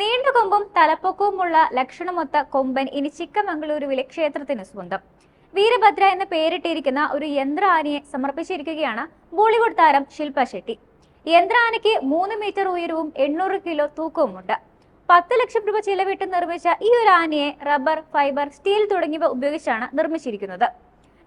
നീണ്ട കൊമ്പും തലപ്പൊക്കവുമുള്ള ലക്ഷണമൊത്ത കൊമ്പൻ ഇനി ചിക്കമംഗളൂരുവിലെ ക്ഷേത്രത്തിന് സ്വന്തം. വീരഭദ്ര എന്ന് പേരിട്ടിരിക്കുന്ന ഒരു യന്ത്ര ആനയെ സമർപ്പിച്ചിരിക്കുകയാണ് ബോളിവുഡ് താരം ശില്പ ഷെട്ടി. യന്ത്ര ആനയ്ക്ക് മൂന്ന് മീറ്റർ ഉയരവും എണ്ണൂറ് കിലോ തൂക്കവുമുണ്ട്. പത്ത് ലക്ഷം രൂപ ചിലവിട്ട് നിർമ്മിച്ച ഈ ഒരു ആനയെ റബ്ബർ ഫൈബർ സ്റ്റീൽ തുടങ്ങിയവ ഉപയോഗിച്ചാണ് നിർമ്മിച്ചിരിക്കുന്നത്.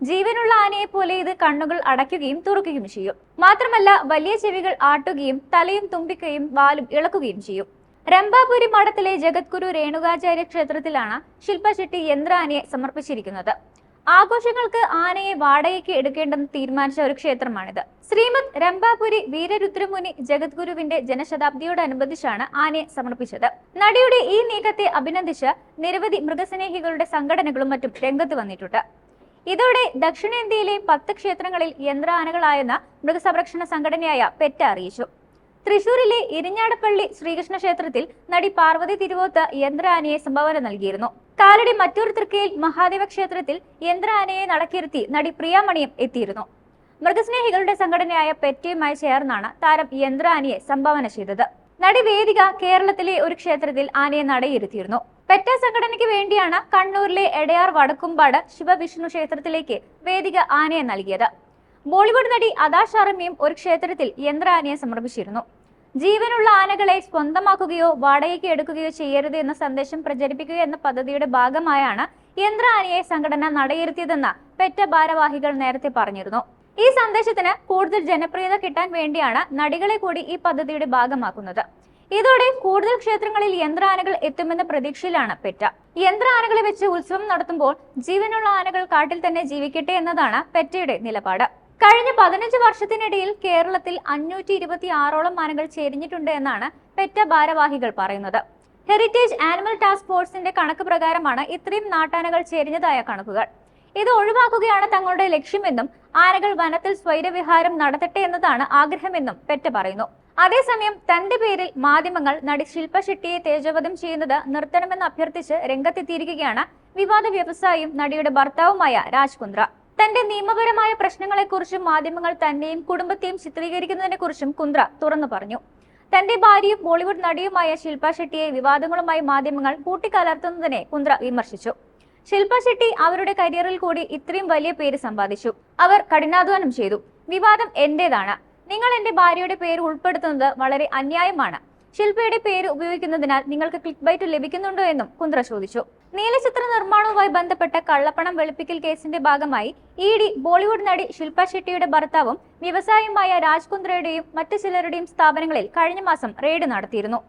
ജീവനുള്ള ആനയെ പോലെ ഇത് കണ്ണുകൾ അടയ്ക്കുകയും തുറക്കുകയും ചെയ്യും. മാത്രമല്ല വലിയ ചെവികൾ ആട്ടുകയും തലയും തുമ്പിക്കുകയും വാലും ഇളക്കുകയും ചെയ്യും. രംഭാപുരി മഠത്തിലെ ജഗദ്ഗുരു രേണുകാചാര്യ ക്ഷേത്രത്തിലാണ് ശില്പ യന്ത്രാനയെ സമർപ്പിച്ചിരിക്കുന്നത്. ആഘോഷങ്ങൾക്ക് ആനയെ വാടകയ്ക്ക് എടുക്കേണ്ടെന്ന് തീരുമാനിച്ച ഒരു ക്ഷേത്രമാണിത്. ശ്രീമദ് രംഭാപുരി വീരരുദ്രമുനി ജഗദ്ഗുരുവിന്റെ ജനശതാബ്ദിയോടനുബന്ധിച്ചാണ് ആനയെ സമർപ്പിച്ചത്. നടിയുടെ ഈ നീക്കത്തെ അഭിനന്ദിച്ച് നിരവധി മൃഗസ്നേഹികളുടെ സംഘടനകളും മറ്റും രംഗത്ത് വന്നിട്ടുണ്ട്. ഇതോടെ ദക്ഷിണേന്ത്യയിലെ പത്ത് ക്ഷേത്രങ്ങളിൽ യന്ത്ര ആനകളായെന്ന് മൃഗസംരക്ഷണ സംഘടനയായ പെറ്റ അറിയിച്ചു. തൃശൂരിലെ ഇരിഞ്ഞാടപ്പള്ളി ശ്രീകൃഷ്ണ ക്ഷേത്രത്തിൽ നടി പാർവതി തിരുവോത്ത് യന്ത്ര ആനയെ സംഭാവന നൽകിയിരുന്നു. കാലടി മറ്റൂർ തൃക്കയിൽ മഹാദേവ ക്ഷേത്രത്തിൽ യന്ത്ര ആനയെ നടക്കിരുത്തി നടി പ്രിയാമണിയും എത്തിയിരുന്നു. മൃഗസ്നേഹികളുടെ സംഘടനയായ പെറ്റയുമായി ചേർന്നാണ് താരം യന്ത്ര ആനയെ സംഭാവന ചെയ്തത്. നടി വേദിക കേരളത്തിലെ ഒരു ക്ഷേത്രത്തിൽ ആനയെ നടയിരുത്തിയിരുന്നു. പെറ്റ സംഘടനയ്ക്ക് വേണ്ടിയാണ് കണ്ണൂരിലെ എടയാർ വടക്കുംപാട് ശിവവിഷ്ണു ക്ഷേത്രത്തിലേക്ക് വേദിക ആനയെ നൽകിയത്. ബോളിവുഡ് നടി അദാ ഷാറമിയും ഒരു ക്ഷേത്രത്തിൽ യന്ത്ര ആനയെ സമർപ്പിച്ചിരുന്നു. ജീവനുള്ള ആനകളെ സ്വന്തമാക്കുകയോ വാടകയ്ക്ക് എടുക്കുകയോ ചെയ്യരുത് എന്ന സന്ദേശം പ്രചരിപ്പിക്കുക എന്ന പദ്ധതിയുടെ ഭാഗമായാണ് യന്ത്ര ആനയെ സംഘടന നടയിരുത്തിയതെന്ന് പെറ്റ ഭാരവാഹികൾ നേരത്തെ പറഞ്ഞിരുന്നു. ഈ സന്ദേശത്തിന് കൂടുതൽ ജനപ്രിയത കിട്ടാൻ വേണ്ടിയാണ് നടികളെ കൂടി ഈ പദ്ധതിയുടെ ഭാഗമാക്കുന്നത്. ഇതോടെ കൂടുതൽ ക്ഷേത്രങ്ങളിൽ യന്ത്രാനകൾ എത്തുമെന്ന പ്രതീക്ഷയിലാണ് പെറ്റ. യന്ത്ര ആനകളെ വെച്ച് ഉത്സവം നടത്തുമ്പോൾ ജീവനുള്ള ആനകൾ കാട്ടിൽ തന്നെ ജീവിക്കട്ടെ എന്നതാണ് പെറ്റയുടെ നിലപാട്. കഴിഞ്ഞ പതിനഞ്ച് വർഷത്തിനിടയിൽ കേരളത്തിൽ അഞ്ഞൂറ്റി ഇരുപത്തി ആറോളം ആനകൾ ചെരിഞ്ഞിട്ടുണ്ട് എന്നാണ് പെറ്റ ഭാരവാഹികൾ പറയുന്നത്. ഹെറിറ്റേജ് ആനിമൽ ടാസ്ക് ഫോഴ്സിന്റെ കണക്ക് പ്രകാരമാണ് ഇത്രയും നാട്ടാനകൾ ചെരിഞ്ഞതായ കണക്കുകൾ. ഇത് ഒഴിവാക്കുകയാണ് തങ്ങളുടെ ലക്ഷ്യമെന്നും ആനകൾ വനത്തിൽ സ്വൈരവിഹാരം നടത്തട്ടെ എന്നതാണ് ആഗ്രഹമെന്നും പെറ്റ പറയുന്നു. അതേസമയം തന്റെ പേരിൽ മാധ്യമങ്ങൾ നടി ശില്പ ഷെട്ടിയെ തേജോവധം ചെയ്യുന്നത് നിർത്തണമെന്ന് അഭ്യർത്ഥിച്ച് രംഗത്തെത്തിയിരിക്കുകയാണ് വിവാദ വ്യവസായിയും നടിയുടെ ഭർത്താവുമായ രാജ് കുന്ദ്ര തന്റെ നിയമപരമായ പ്രശ്നങ്ങളെക്കുറിച്ചും മാധ്യമങ്ങൾ തന്നെയും കുടുംബത്തെയും ചിത്രീകരിക്കുന്നതിനെക്കുറിച്ചും കുന്ദ്ര തുറന്നു പറഞ്ഞു. തന്റെ ഭാര്യയും ബോളിവുഡ് നടിയുമായ ശില്പ ഷെട്ടിയെ വിവാദങ്ങളുമായി മാധ്യമങ്ങൾ കൂട്ടിക്കലർത്തുന്നതിനെ കുന്ദ്ര വിമർശിച്ചു. ശില്പ ഷെട്ടി അവരുടെ കരിയറിൽ കൂടി ഇത്രയും വലിയ പേര് സമ്പാദിച്ചു. അവർ കഠിനാധ്വാനം ചെയ്തു. വിവാദം എന്റേതാണ്. നിങ്ങൾ എന്റെ ഭാര്യയുടെ പേര് ഉൾപ്പെടുത്തുന്നത് വളരെ അന്യായമാണ്. ശില്പയുടെ പേര് ഉപയോഗിക്കുന്നതിനാൽ നിങ്ങൾക്ക് ക്ലിക്ക് ബൈറ്റ് ലഭിക്കുന്നുണ്ടോ എന്നും കുന്ദ്ര ചോദിച്ചു. നീലചിത്ര നിർമ്മാണവുമായി ബന്ധപ്പെട്ട കള്ളപ്പണം വെളുപ്പിക്കൽ കേസിന്റെ ഭാഗമായി ഇ ഡി ബോളിവുഡ് നടി ശില്പ ഷെട്ടിയുടെ ഭർത്താവും വ്യവസായിയുമായ രാജ്കുന്ദ്രയുടെയും മറ്റു ചിലരുടെയും സ്ഥാപനങ്ങളിൽ കഴിഞ്ഞ മാസം റെയ്ഡ് നടത്തിയിരുന്നു.